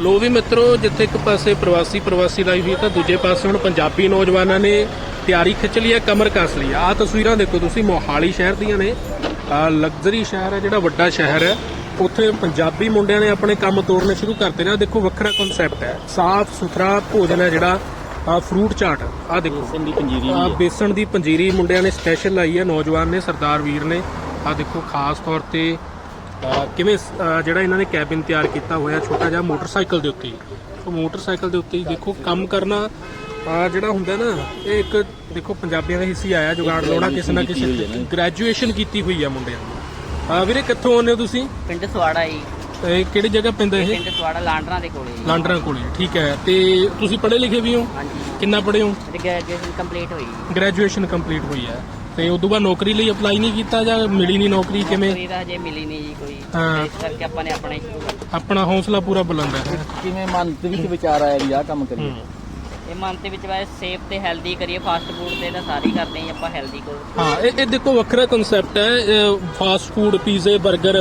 ਲੋ ਵੀ ਮਿੱਤਰੋ ਜਿੱਥੇ ਇੱਕ ਪਾਸੇ ਪ੍ਰਵਾਸੀ ਪ੍ਰਵਾਸੀ ਲਾਈ ਹੋਈ ਹੈ ਤਾਂ ਦੂਜੇ ਪਾਸੇ ਹੁਣ ਪੰਜਾਬੀ ਨੌਜਵਾਨਾਂ ਨੇ ਤਿਆਰੀ ਖਿੱਚ ਲਈ ਹੈ ਕਮਰ ਕੱਸ ਲਈ ਆ ਤਸਵੀਰਾਂ ਦੇਖੋ ਤੁਸੀਂ ਮੋਹਾਲੀ ਸ਼ਹਿਰ ਦੀਆਂ ਨੇ। ਆ ਲਗਜ਼ਰੀ ਸ਼ਹਿਰ ਹੈ ਜਿਹੜਾ ਵੱਡਾ ਸ਼ਹਿਰ ਹੈ। ਉੱਥੇ ਪੰਜਾਬੀ ਮੁੰਡਿਆਂ ਨੇ ਆਪਣੇ ਕੰਮ ਤੋੜਨੇ ਸ਼ੁਰੂ ਕਰਤੇ ਨੇ। ਦੇਖੋ ਵੱਖਰਾ ਕਨਸੈਪਟ ਹੈ। ਸਾਫ਼ ਸੁਥਰਾ ਭੋਜਨ ਹੈ ਜਿਹੜਾ ਆ ਫਰੂਟ ਚਾਟ। ਆ ਦੇਖੋ। ਦੀ ਪੰਜੀਰੀ ਆ ਬੇਸਣ ਦੀ ਪੰਜੀਰੀ ਮੁੰਡਿਆਂ ਨੇ ਸਪੈਸ਼ਲ ਲਾਈ ਹੈ ਨੌਜਵਾਨ ਨੇ ਸਰਦਾਰ ਵੀਰ ਨੇ। ਆ ਦੇਖੋ ਖਾਸ ਤੌਰ ਤੇ ਕਿਵੇਂ ਜਿਹੜਾ ਇਹਨਾਂ ਨੇ ਕੈਬਿਨ ਤਿਆਰ ਕੀਤਾ ਹੋਇਆ ਛੋਟਾ ਜਿਹਾ ਮੋਟਰਸਾਈਕਲ ਦੇ ਉੱਤੇ ਉਹ ਮੋਟਰਸਾਈਕਲ ਦੇ ਉੱਤੇ ਹੀ ਦੇਖੋ ਕੰਮ ਕਰਨਾ ਆ ਜਿਹੜਾ ਹੁੰਦਾ ਨਾ ਇਹ ਇੱਕ ਦੇਖੋ ਪੰਜਾਬੀਆਂ ਦਾ ਹਿੱਸੀ ਆਇਆ ਜੁਗਾੜ ਲਾਉਣਾ ਕਿਸੇ ਨਾ ਕਿਸੇ ਗ੍ਰੈਜੂਏਸ਼ਨ ਕੀਤੀ ਹੋਈ ਆ ਮੁੰਡਿਆਂ ਨੇ ਆ ਵੀਰੇ ਕਿੱਥੋਂ ਆਉਂਦੇ ਹੋ ਤੁਸੀਂ? ਪਿੰਡ ਸਵਾੜਾ ਜੀ। ਇਹ ਕਿਹੜੀ ਜਗ੍ਹਾ ਪੈਂਦਾ ਇਹ? ਪਿੰਡ ਸਵਾੜਾ ਲਾਂਡਰਾਂ ਦੇ ਕੋਲੇ ਜੀ। ਲਾਂਡਰਾਂ ਕੋਲੇ ਠੀਕ ਹੈ। ਤੇ ਤੁਸੀਂ ਪੜ੍ਹੇ ਲਿਖੇ ਵੀ ਹੋ? ਹਾਂਜੀ। ਕਿੰਨਾ ਪੜ੍ਹੇ ਹੋ? ਤੇ ਗ੍ਰੈਜੂਏਸ਼ਨ ਕੰਪਲੀਟ ਹੋਈ ਗ੍ਰੈਜੂਏਸ਼ਨ ਕੰਪਲੀਟ ਹੋਈ ਹੈ। ਤੇ ਉਦੋਂ ਬਾਅਦ ਨੌਕਰੀ ਲਈ ਅਪਲਾਈ ਨਹੀਂ ਕੀਤਾ ਜਾਂ ਮਿਲੀ ਨਹੀਂ ਨੌਕਰੀ ਕਿਵੇਂ? ਨੌਕਰੀ ਤਾਂ ਹਜੇ ਮਿਲੀ ਨਹੀਂ ਜੀ ਕੋਈ। ਹਾਂ। ਇਸ ਕਰਕੇ ਆਪਾਂ ਨੇ ਆਪਣੇ ਆਪਣਾ ਹੌਸਲਾ ਪੂਰਾ ਬੁਲੰਦ ਹੈ। ਕਿਵੇਂ ਮਨ ਦੇ ਵਿੱਚ ਵਿਚਾਰ ਆਇਆ ਵੀ ਆਹ ਕੰਮ ਕਰੀਏ? ਹੂੰ। ਇਹ ਮਨ ਦੇ ਵਿੱਚ ਵੈਸੇ ਸੇਫ ਤੇ ਹੈਲਦੀ ਕਰੀਏ ਫਾਸਟ ਫੂਡ ਤੇ ਤਾਂ ਸਾਰੇ ਹੀ ਕਰਦੇ ਹਾਂ ਜੀ ਆਪਾਂ ਹੈਲਦੀ ਕੋ ਹਾਂ ਇਹ ਇਹ ਦੇਖੋ ਵੱਖਰਾ ਕਨਸੈਪਟ ਹੈ ਫਾਸਟ ਫੂਡ ਪੀਜ਼ੇ 버ਗਰ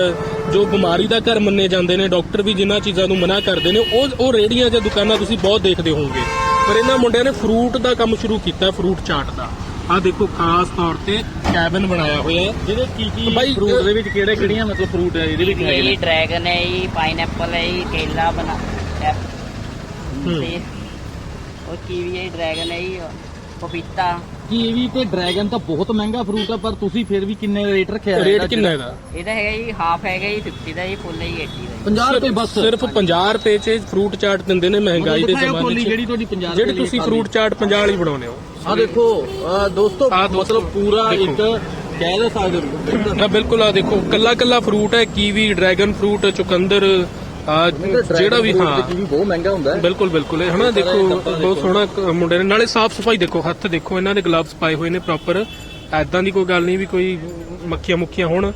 ਜੋ ਬਿਮਾਰੀ ਦਾ ਘਰ ਮੰਨੇ ਜਾਂਦੇ ਨੇ ਡਾਕਟਰ ਵੀ ਜਿਨ੍ਹਾਂ ਚੀਜ਼ਾਂ ਨੂੰ ਮਨਾ ਕਰਦੇ ਨੇ ਉਹ ਉਹ ਰੇੜੀਆਂ ਜਾਂ ਦੁਕਾਨਾਂ ਤੁਸੀਂ ਬਹੁਤ ਦੇਖਦੇ ਹੋਵੋਗੇ। ਪਰ ਇਹਨਾਂ ਮੁੰਡਿਆਂ ਨੇ ਫਰੂਟ ਦਾ ਕੰਮ ਸ਼ੁਰੂ ਕੀਤਾ ਫਰੂਟ ਚਾਟ ਦਾ। ਆ ਦੇਖੋ ਖਾਸ ਤੌਰ ਤੇ ਕੈਬਨ ਬਣਾਇਆ ਹੋਇਆ ਹੈ। ਜਿਹਦੇ ਕੀ ਕੀ ਫਰੂਟ ਦੇ ਵਿੱਚ ਕਿਹੜੇ ਕਿਹੜੀਆਂ ਮਤਲਬ ਫਰੂਟ ਹੈ ਇਹਦੇ ਵਿੱਚ ਹੈਗੇ ਇਹ ਨੇ? ਡਰੈਗਨ ਹੈ ਜੀ ਪਾਈਨਐਪਲ ਹੈ ਜੀ ਕੇਲਾ ਬਣਾ ਹੂੰ। ਤੇ ਉਹ ਕੀਵੀ ਹੈ ਡਰੈਗਨ ਹੈ ਜੀ ਪਪੀਤਾ। ਕੀਵੀ ਤੇ ਡਰੈਗਨ ਤਾਂ ਬਹੁਤ ਮਹਿੰਗਾ ਫਰੂਟ ਆ ਪਰ ਤੁਸੀਂ ਫਿਰ ਵੀ ਕਿੰਨੇ ਰੇਟ ਰੱਖਿਆ ਹੈ ਰੇਟ? ਕਿੰਨਾ ਇਹਦਾ? ਇਹਦਾ ਹੈਗਾ ਜੀ ਹਾਫ ਹੈਗਾ ਜੀ 50 ਦਾ ਜੀ ਫੁੱਲ ਹੈ ਜੀ 80 ਦਾ ਜੀ। 50 ਰੁਪਏ ਬਸ। ਸਿਰਫ 50 ਰੁਪਏ 'ਚ ਫਰੂਟ ਚਾਟ ਦਿੰਦੇ ਨੇ ਮਹਿੰਗਾਈ ਦੇ ਜ਼ਮਾਨੇ 'ਚ। ਜਿਹੜੀ ਤੁਹਾਡੀ 50 ਜਿਹੜੀ ਤੁਸੀਂ ਫਰੂਟ ਚਾਟ 50 ਵਾਲੀ ਬਣਾਉਂਦੇ ਹੋ। ਆ ਦੇਖੋ ਦੋਸਤੋ ਮਤਲਬ ਪੂਰਾ। ਇੱਕ ਕਹਿ ਦੇ ਸਕਦੇ ਹੋ। ਬਿਲਕੁਲ ਆ ਦੇਖੋ ਕੱਲਾ ਕੱਲਾ ਫਰੂਟ ਹੈ ਕੀਵੀ ਡਰੈਗਨ ਫਰੂਟ ਚੁਕੰਦਰ ਜਿਹੜਾ ਵੀ ਹਾਂ। ਬਹੁਤ ਮਹਿੰਗਾ ਹੁੰਦਾ ਹੈ ਬਿਲਕੁਲ ਬਿਲਕੁਲ। ਇਹ ਹਨਾ ਦੇਖੋ ਬਹੁਤ ਸੋਹਣਾ ਮੁੰਡੇ ਨੇ। ਨਾਲੇ ਸਾਫ਼ ਸਫ਼ਾਈ ਦੇਖੋ ਹੱਥ ਦੇਖੋ ਇਹਨਾਂ ਦੇ ਗਲਵਸ ਪਾਏ ਹੋਏ ਨੇ ਪ੍ਰੋਪਰ ਐਦਾਂ ਦੀ ਕੋਈ ਗੱਲ ਨਹੀਂ ਵੀ ਕੋਈ ਮੱਖੀਆਂ ਮੁੱਖੀਆਂ ਹੋਣ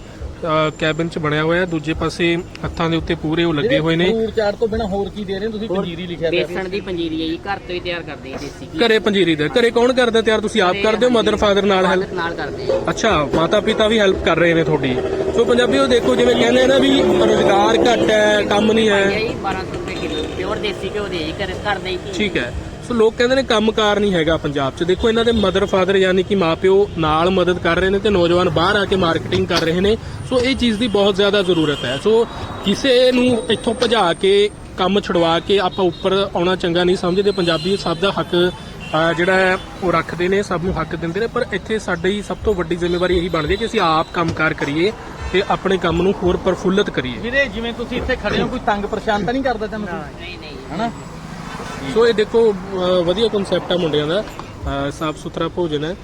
ਕੈਬਨ ਚ ਬਣਿਆ ਹੋਇਆ। ਦੂਜੇ ਪਾਸੇ ਹੱਥਾਂ ਦੇ ਉੱਤੇ ਪੂਰੇ ਉਹ ਲੱਗੇ ਹੋਏ ਨੇ। ਫਰੂਟ ਚਾਟ ਤੋਂ ਬਿਨਾ ਹੋਰ ਕੀ ਦੇ ਰਹੇ ਤੁਸੀਂ? ਪੰਜੀਰੀ ਲਿਖਿਆ ਹੋਇਆ ਬੇਸਣ ਦੀ ਪੰਜੀਰੀ ਹੈ ਜੀ ਘਰ ਤੋਂ ਹੀ ਤਿਆਰ ਕਰਦੇ ਹਾਂ ਦੇਸੀ ਘੀ। ਘਰੇ ਪੰਜੀਰੀ ਦੇ। ਘਰੇ ਕੌਣ ਕਰਦਾ ਤਿਆਰ? ਤੁਸੀਂ ਆਪ ਕਰਦੇ ਹੋ ਮਦਰ ਫਾਦਰ ਨਾਲ ਹੈਲਪ ਨਾਲ ਕਰਦੇ ਹਾਂ ਅੱਛਾ ਮਾਤਾ ਪਿਤਾ ਵੀ ਹੈਲਪ ਕਰ ਰਹੇ ਨੇ ਤੁਹਾਡੀ। ਸੋ ਪੰਜਾਬੀ ਉਹ ਦੇਖੋ ਜਿਵੇਂ ਕਹਿੰਦੇ ਆ ਨਾ ਵੀ ਰੋਜ਼ਗਾਰ ਘੱਟ ਹੈ ਕੰਮ ਨਹੀਂ ਹੈ। ਜੀ 1200 ਰੁਪਏ ਕਿਲੋ ਪਿਓਰ ਦੇਸੀ ਘਿਓ ਦੇ ਜੀ ਘਰ ਘਰ ਦਾ ਹੀ ਘੀ। ਠੀਕ ਹੈ। ਸੋ ਲੋਕ ਕਹਿੰਦੇ ਨੇ ਕੰਮਕਾਰ ਨਹੀਂ ਹੈਗਾ ਪੰਜਾਬ 'ਚ। ਦੇਖੋ ਇਹਨਾਂ ਦੇ ਮਦਰ ਫਾਦਰ ਯਾਨੀ ਕਿ ਮਾਪਿਓ ਨਾਲ ਮਦਦ ਕਰ ਰਹੇ ਨੇ ਤੇ ਨੌਜਵਾਨ ਬਾਹਰ ਆ ਕੇ ਮਾਰਕੀਟਿੰਗ ਕਰ ਰਹੇ ਨੇ। ਸੋ ਇਹ ਚੀਜ਼ ਦੀ ਬਹੁਤ ਜ਼ਿਆਦਾ ਜ਼ਰੂਰਤ ਹੈ। ਸੋ ਕਿਸੇ ਨੂੰ ਇੱਥੋਂ ਭਜਾ ਕੇ ਕੰਮ ਛੁਡਵਾ ਕੇ ਆਪਾਂ ਉੱਪਰ ਆਉਣਾ ਚੰਗਾ ਨਹੀਂ ਸਮਝਦੇ। ਪੰਜਾਬੀ ਸਭ ਦਾ ਹੱਕ ਅਹ, ਜਿਹੜਾ ਹੈ ਉਹ ਰੱਖਦੇ ਨੇ ਸਭ ਨੂੰ ਹੱਕ ਦਿੰਦੇ ਨੇ। ਪਰ ਇੱਥੇ ਸਾਡੀ ਸਭ ਤੋਂ ਵੱਡੀ ਜ਼ਿੰਮੇਵਾਰੀ ਇਹੀ ਬਣਦੀ ਹੈ ਕਿ ਅਸੀਂ ਆਪ ਕੰਮਕਾਰ ਕਰੀਏ। ਤੇ ਆਪਣੇ ਕੰਮ ਨੂੰ ਹੋਰ ਪ੍ਰਫੁੱਲਤ ਕਰੀਏ। ਵੀਰੇ ਜਿਵੇਂ ਤੁਸੀਂ ਇੱਥੇ ਖੜੇ ਹੋ ਕੋਈ ਤੰਗ ਪਰੇਸ਼ਾਨ ਤਾਂ ਨਹੀਂ ਕਰਦਾ ਤੈਨੂੰ ਨਹੀਂ ਨਹੀਂ। ਹਨਾ? ਸੋ ਇਹ ਦੇਖੋ ਅਹ ਵਧੀਆ ਕਨਸੈਪਟ ਆ ਮੁੰਡਿਆਂ ਦਾ। ਸਾਫ਼ ਸੁਥਰਾ ਭੋਜਨ ਹੈ।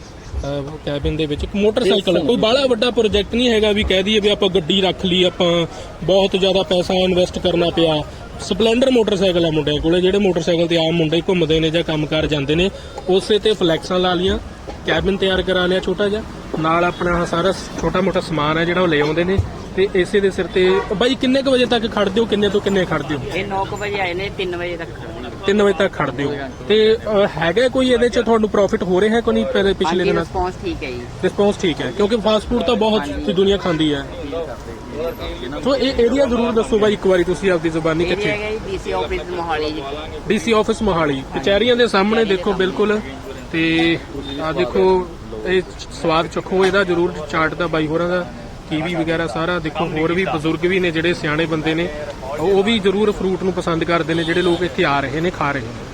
ਕੈਬਿਨ ਦੇ ਵਿੱਚ ਇੱਕ ਮੋਟਰਸਾਈਕਲ ਕੋਈ ਬਾਹਲਾ ਵੱਡਾ ਪ੍ਰੋਜੈਕਟ ਨਹੀਂ ਹੈਗਾ ਵੀ ਕਹਿ ਦਈਏ ਵੀ ਆਪਾਂ ਗੱਡੀ ਰੱਖ ਲਈ ਆਪਾਂ ਬਹੁਤ ਜ਼ਿਆਦਾ ਪੈਸਾ ਇਨਵੈਸਟ ਕਰਨਾ ਪਿਆ। ਸਪਲੈਂਡਰ ਮੋਟਰਸਾਈਕਲ ਆ ਮੁੰਡਿਆਂ ਕੋਲੇ ਜਿਹੜੇ ਮੋਟਰਸਾਈਕਲ ਤੇ ਆਮ ਮੁੰਡੇ ਘੁੰਮਦੇ ਨੇ ਜਾਂ ਕੰਮਕਾਰ ਜਾਂਦੇ ਨੇ ਉਸੇ ਤੇ ਫਲੈਕਸਾਂ ਲਾ ਲੀਆਂ ਕੈਬਿਨ ਤਿਆਰ ਕਰਾ ਲਿਆ ਛੋਟਾ ਜਿਹਾ। ਨਾਲ ਆਪਣਾ ਸਾਰਾ ਛੋਟਾ ਮੋਟਾ ਸਮਾਨ ਹੈ ਜਿਹੜਾ ਉਹ ਲੈ ਆਉਂਦੇ ਨੇ ਤੇ ਇਸੇ ਦੇ ਸਿਰ ਤੇ ਬਾਈ ਕਿੰਨੇ ਕੁ ਵਜੇ ਤੱਕ ਖੜਦੇ ਹੋ? ਕਿੰਨੇ ਤੋਂ ਕਿੰਨੇ ਖੜਦੇ ਹੋ? ਇਹ 9 ਵਜੇ ਆਏ ਨੇ 3 ਵਜੇ ਤੱਕ ਖੜਨਾ 3 ਵਜੇ ਤੱਕ ਖੜਦੇ ਹੋ। ਤੇ ਹੈਗਾ ਕੋਈ ਇਹਦੇ ਚ ਤੁਹਾਨੂੰ ਪ੍ਰੋਫਿਟ ਹੋ ਰਿਹਾ ਹੈ ਕੋਈ ਨਹੀਂ ਪਹਿਲੇ ਪਿਛਲੇ ਹਾਂਜੀ ਦਿਨਾਂ ਰਿਸਪੌਂਸ ਠੀਕ ਹੈ ਜੀ। ਰਿਸਪੌਂਸ ਠੀਕ ਹੈ ਕਿਉਂਕਿ ਫਾਸਟ ਫੂਡ ਤਾਂ ਬਹੁਤ ਦੁਨੀਆ ਖਾਂਦੀ ਹੈ। ਸੋ ਇਹ ਏਰੀਆ ਜ਼ਰੂਰ ਦੱਸੋ ਬਾਈ ਇੱਕ ਵਾਰੀ ਤੁਸੀਂ ਆਪਦੀ ਜ਼ੁਬਾਨੀ ਇਹ ਕਿੱਥੇ ਹੈਗਾ ਜੀ DC office Mohali ji. DC office Mohali. ਕਚਹਿਰੀਆਂ ਦੇ ਸਾਹਮਣੇ ਦੇਖੋ ਬਿਲਕੁਲ। ਤੇ ਆ ਦੇਖੋ ਇਹ ਸਵਾਦ ਚੱਖੋ ਇਹਦਾ ਜ਼ਰੂਰ ਚਾਟ ਦਾ, ਬਾਈ ਹੋਰਾਂ ਦਾ, ਕੀਵੀ ਵਗੈਰਾ ਸਾਰਾ, ਦੇਖੋ, ਹੋਰ ਵੀ ਬਜ਼ੁਰਗ ਵੀ ਨੇ ਜਿਹੜੇ ਸਿਆਣੇ ਬੰਦੇ ਨੇ, ਉਹ ਵੀ ਜ਼ਰੂਰ ਫਰੂਟ ਨੂੰ ਪਸੰਦ ਕਰਦੇ ਨੇ, ਜਿਹੜੇ ਲੋਕ ਇੱਥੇ ਆ ਰਹੇ ਨੇ, ਖਾ ਰਹੇ ਨੇ।